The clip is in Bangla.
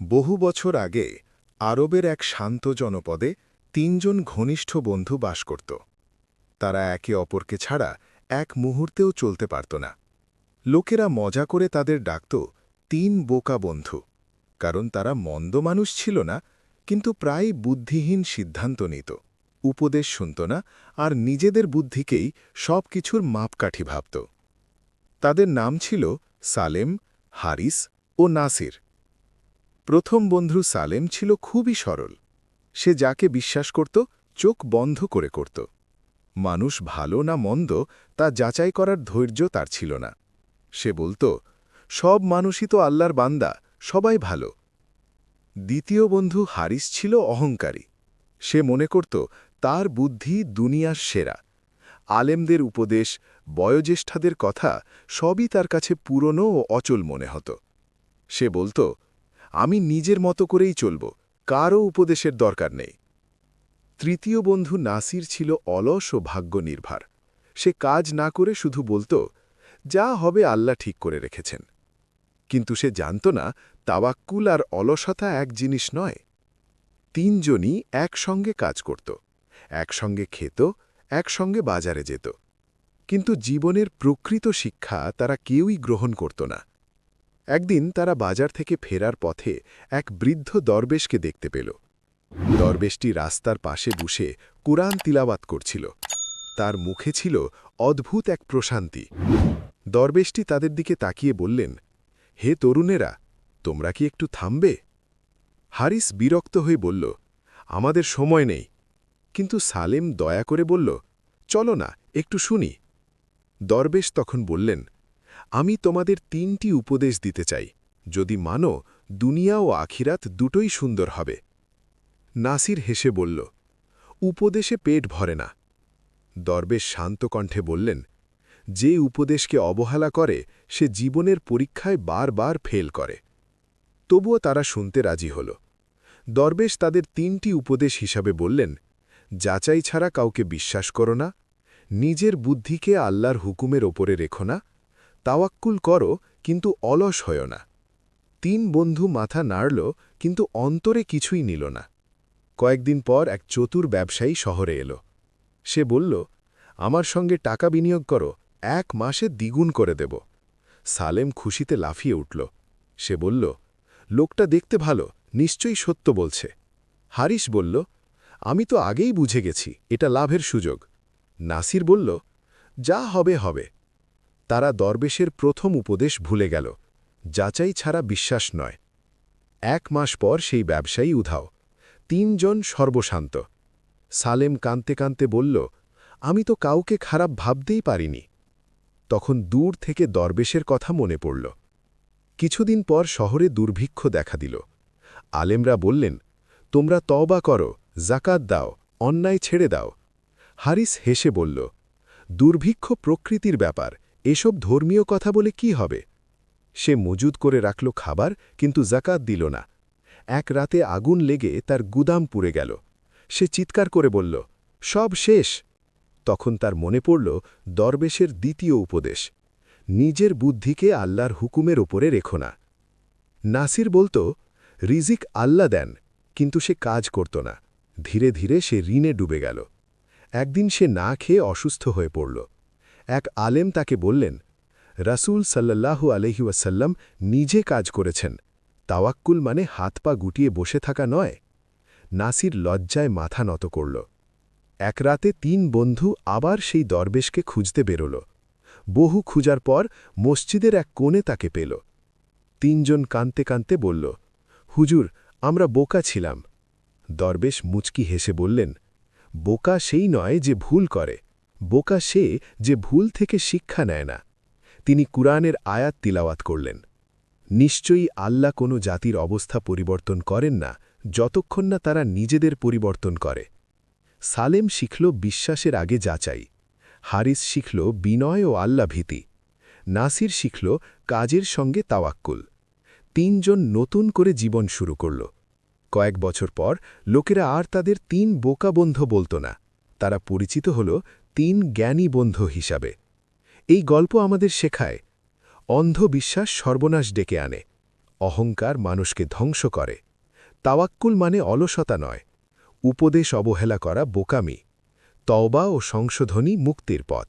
বহু বছর আগে আরবের এক শান্ত জনপদে তিনজন ঘনিষ্ঠ বন্ধু বাস করত। তারা একে অপরকে ছাড়া এক মুহূর্তেও চলতে পারত না। লোকেরা মজা করে তাদের ডাকত তিন বোকা বন্ধু। কারণ তারা মন্দ মানুষ ছিল না, কিন্তু প্রায় বুদ্ধিহীন সিদ্ধান্ত নিত। উপদেশ শুনত না আর নিজেদের বুদ্ধিকেই সব কিছুর মাপকাঠি ভাবত। তাদের নাম ছিল সালেম, হারিস ও নাসির। প্রথম বন্ধু সালেম ছিল খুবই সরল। সে যাকে বিশ্বাস করত, চোখ বন্ধ করে করত। মানুষ ভালো না মন্দ, তা যাচাই করার ধৈর্য তার ছিল না। সে বলত, সব মানুষই তো আল্লাহর বান্দা, সবাই ভালো। দ্বিতীয় বন্ধু হারিস ছিল অহংকারী। সে মনে করত, তার বুদ্ধি দুনিয়ার সেরা। আলেমদের উপদেশ, বয়োজ্যেষ্ঠাদের কথা, সবই তার কাছে পুরনো ও অচল মনে হতো। সে বলত আমি নিজের মতো করেই চলব, কারও উপদেশের দরকার নেই। তৃতীয় বন্ধু নাসির ছিল অলস ও ভাগ্য নির্ভর সে কাজ না করে শুধু বলত, যা হবে আল্লাহ ঠিক করে রেখেছেন। কিন্তু সে জানত না, তাওয়াক্কুল আর অলসতা এক জিনিস নয়। তিনজনই একসঙ্গে কাজ করত, একসঙ্গে খেত, একসঙ্গে বাজারে যেত। কিন্তু জীবনের প্রকৃত শিক্ষা তারা কেউই গ্রহণ করত না। একদিন তারা বাজার থেকে ফেরার পথে এক বৃদ্ধ দরবেশকে দেখতে পেল। দরবেশটি রাস্তার পাশে বসে কুরআন তিলাবাত করছিল। তার মুখে ছিল অদ্ভুত এক প্রশান্তি। দরবেশটি তাদের দিকে তাকিয়ে বললেন, হে তরুণেরা, তোমরা কি একটু থামবে? হারিস বিরক্ত হয়ে বলল, আমাদের সময় নেই। কিন্তু সালেম দয়া করে বলল, চলো না, একটু শুনি। দরবেশ তখন বললেন আমি তোমাদের তিনটি উপদেশ দিতে চাই। যদি মানো, দুনিয়া ও আখিরাত দুটোই সুন্দর হবে। নাসির হেসে বলল, উপদেশে পেট ভরে না। দরবেশ শান্ত কণ্ঠে বললেন, যে উপদেশকে অবহেলা করে, সে জীবনের পরীক্ষায় বারবার ফেল করে। তবুও তারা শুনতে রাজি হল। দরবেশ তাদের তিনটি উপদেশ হিসাবে বললেন, যাচাই ছাড়া কাউকে বিশ্বাস করো না, নিজের বুদ্ধিকে আল্লাহর হুকুমের ওপরে রেখো না তাওয়াক্কুল করো, কিন্তু অলস হয় না। তিন বন্ধু মাথা নাড়ল, কিন্তু অন্তরে কিছুই নিল না। কয়েকদিন পর এক চতুর ব্যবসায়ী শহরে এলো। সে বলল, আমার সঙ্গে টাকা বিনিয়োগ করো, এক মাসে দ্বিগুণ করে দেব। সালেম খুশিতে লাফিয়ে উঠল। সে বলল, লোকটা দেখতে ভালো, নিশ্চয়ই সত্য বলছে। হারিস বলল, আমি তো আগেই বুঝে গেছি, এটা লাভের সুযোগ। নাসির বলল, যা হবে হবে। তারা দরবেশের প্রথম উপদেশ ভুলে গেল। যাচাই ছাড়া বিশ্বাস নয়। এক মাস পর সেই ব্যবসায়ী উধাও। তিনজন সর্বশান্ত। সালেম কাঁদতে কাঁদতে বলল, আমি তো কাউকে খারাপ ভাবতেই পারিনি। তখন দূর থেকে দরবেশের কথা মনে পড়ল। কিছুদিন পর শহরে দুর্ভিক্ষ দেখা দিল। আলেমরা বললেন, তোমরা তওবা করো জাকাত দাও, অন্যায় ছেড়ে দাও। হারিস হেসে বলল, দুর্ভিক্ষ প্রকৃতির ব্যাপার এসব ধর্মীয় কথা বলে কি হবে? সে মজুদ করে রাখল খাবার, কিন্তু জাকাত দিল না। এক রাতে আগুন লেগে তার গুদাম পুড়ে গেল। সে চিৎকার করে বলল, সব শেষ! তখন তার মনে পড়ল দরবেশের দ্বিতীয় উপদেশ, নিজের বুদ্ধিকে আল্লাহর হুকুমের ওপরে রেখো না। নাসির বলত, রিজিক আল্লাহ দেন, কিন্তু সে কাজ করত না। ধীরে ধীরে সে ঋণে ডুবে গেল। একদিন সে না খেয়ে অসুস্থ হয়ে পড়ল। এক আলেম তাকে বললেন, রাসূল সাল্লাল্লাহু আলহিউসাল্লাম নিজে কাজ করেছেন। তাওয়াক্কুল মানে হাত পা গুটিয়ে বসে থাকা নয়। নাসির লজ্জায় মাথা নত করল। এক রাতে তিন বন্ধু আবার সেই দরবেশকে খুঁজতে বেরোল। বহু খুঁজার পর মসজিদের এক কোণে তাকে পেল। তিনজন কানতে কানতে বলল, হুজুর, আমরা বোকা ছিলাম। দরবেশ মুচকি হেসে বললেন, বোকা সেই নয় যে ভুল করে। বোকা সে যে ভুল থেকে শিক্ষা নেয় না। তিনি কুরআনের আয়াত তিলাওয়াত করলেন। নিশ্চয়ই আল্লাহ কোনো জাতির অবস্থা পরিবর্তন করেন না, যতক্ষণ না তারা নিজেদের পরিবর্তন করে। সালেম শিখল বিশ্বাসের আগে যাচাই হারিস শিখল বিনয় ও আল্লাভীতি নাসির শিখল কাজের সঙ্গে তাওয়াক্কুল। তিনজন নতুন করে জীবন শুরু করল। কয়েক বছর পর লোকেরা আর তাদের তিন বোকা বন্ধু বলত না। তারা পরিচিত হল তিন জ্ঞানী বন্ধু হিসাবে। এই গল্প আমাদের শেখায় অন্ধ বিশ্বাস সর্বনাশ ডেকে আনে, অহংকার মানুষকে ধ্বংস করে, তাওয়াক্কুল মানে অলসতা নয়, উপদেশ অবহেলা করা বোকামি, তওবা ও সংশোধনী মুক্তির পথ।